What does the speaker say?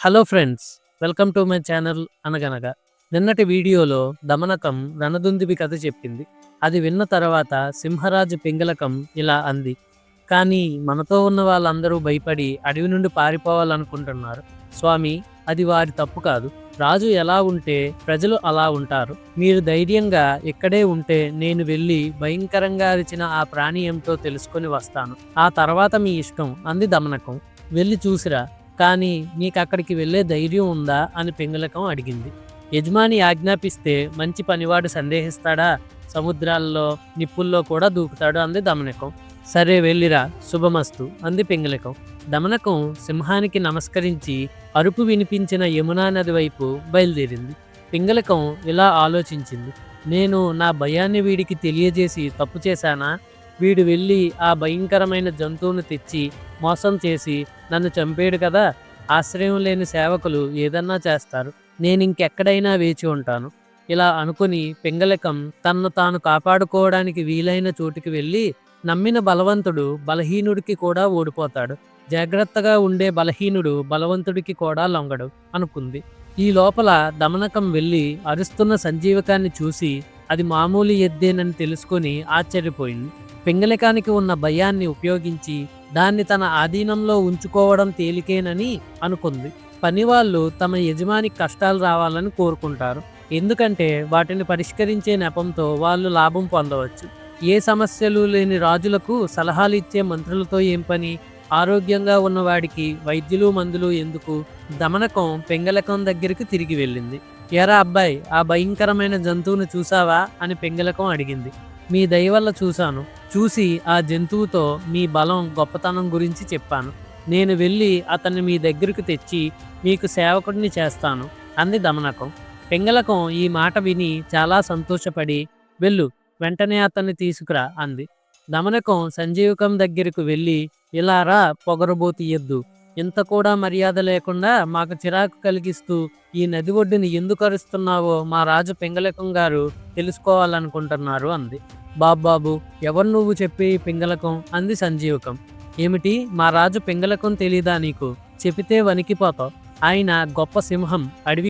Hello friends welcome to my channel అనగనగా నిన్నటి వీడియోలో దమనకం రణదుందివి కథ చెప్పింది. అది విన్న తర్వాత సింహరాజు పింగళకం ఇలా అంది. కానీ మనతో ఉన్న వాళ్ళందరూ భయపడి అడవి నుండి పారిపోవాలనుకుంటున్నారు. స్వామి అది వారి తప్పు కాదు. రాజు ఎలా ఉంటే ప్రజలు అలా ఉంటారు. మీరు ధైర్యంగా ఇక్కడే ఉంటే నేను వెళ్ళి భయంకరంగా అరిచిన ఆ ప్రాణి ఏమిటో తెలుసుకొని వస్తాను. ఆ తర్వాత మీ ఇష్టం అంది దమనకం. వెళ్ళి చూసిరా. కానీ నీకు అక్కడికి వెళ్ళే ధైర్యం ఉందా అని పింగళకం అడిగింది. యజమాని ఆజ్ఞాపిస్తే మంచి పనివాడు సందేహిస్తాడా? సముద్రాల్లో నిప్పుల్లో కూడా దూకుతాడు అంది దమనకం. సరే వెళ్ళిరా శుభమస్తు అంది పింగళకం దమనకం సింహానికి నమస్కరించి అరుపు వినిపించిన యమునా నది వైపు బయలుదేరింది. పింగళకం ఇలా ఆలోచించింది. నేను నా భయాన్ని వీడికి తెలియజేసి తప్పు చేశానా? వీడు వెళ్ళి ఆ భయంకరమైన జంతువును తెచ్చి మోసం చేసి నన్ను చంపేడు కదా ఆశ్రయం లేని సేవకులు ఏదన్నా చేస్తారు. నేను ఇంకెక్కడైనా వేచి ఉంటాను. ఇలా అనుకుని పింగళకం తన్ను తాను కాపాడుకోవడానికి వీలైన చోటుకి వెళ్ళి నమ్మిన బలవంతుడు బలహీనుడికి కూడా ఓడిపోతాడు. జాగ్రత్తగా ఉండే బలహీనుడు బలవంతుడికి కూడా లొంగడు అనుకుంది. ఈ లోపల దమనకం వెళ్ళి అరుస్తున్న సంజీవకాన్ని చూసి అది మామూలు ఎద్దేనని తెలుసుకొని ఆశ్చర్యపోయింది. పింగళికానికి ఉన్న భయాన్ని ఉపయోగించి దాన్ని తన ఆధీనంలో ఉంచుకోవడం తేలికేనని అనుకుంది. పనివాళ్ళు తమ యజమానికి కష్టాలు రావాలని కోరుకుంటారు. ఎందుకంటే వాటిని పరిష్కరించే నెపంతో వాళ్ళు లాభం పొందవచ్చు. ఏ సమస్యలు లేని రాజులకు సలహాలు ఇచ్చే మంత్రులతో ఏం పని? ఆరోగ్యంగా ఉన్నవాడికి వైద్యులు మందులు ఎందుకు? దమనకం పెంగళకం దగ్గరికి తిరిగి వెళ్ళింది. ఎరా అబ్బాయి ఆ భయంకరమైన జంతువును చూసావా? అని పెంగళకం అడిగింది. మీ దయ వల్ల చూశాను. చూసి ఆ జంతువుతో మీ బలం గొప్పతనం గురించి చెప్పాను. నేను వెళ్ళి అతన్ని మీ దగ్గరకు తెచ్చి మీకు సేవకుడిని చేస్తాను అంది దమనకం. పింగళకం ఈ మాట విని చాలా సంతోషపడి వెళ్ళు వెంటనే అతన్ని తీసుకురా అంది. దమనకం సంజీవకం దగ్గరకు వెళ్ళి ఇలా రా పొగరబోతి ఇంత కూడా మర్యాద లేకుండా మాకు చిరాకు కలిగిస్తూ ఈ నది ఒడ్డుని ఎందుకు అరుస్తున్నావో మా రాజు పెంగళకం గారు తెలుసుకోవాలనుకుంటున్నారు అంది. బాబ్బాబు ఎవరు నువ్వు చెప్పి పింగళకం? అంది సంజీవకం. ఏమిటి? మా రాజు పింగళకం తెలీదా నీకు? చెబితే వణికిపోతావు. ఆయన గొప్ప సింహం అడవి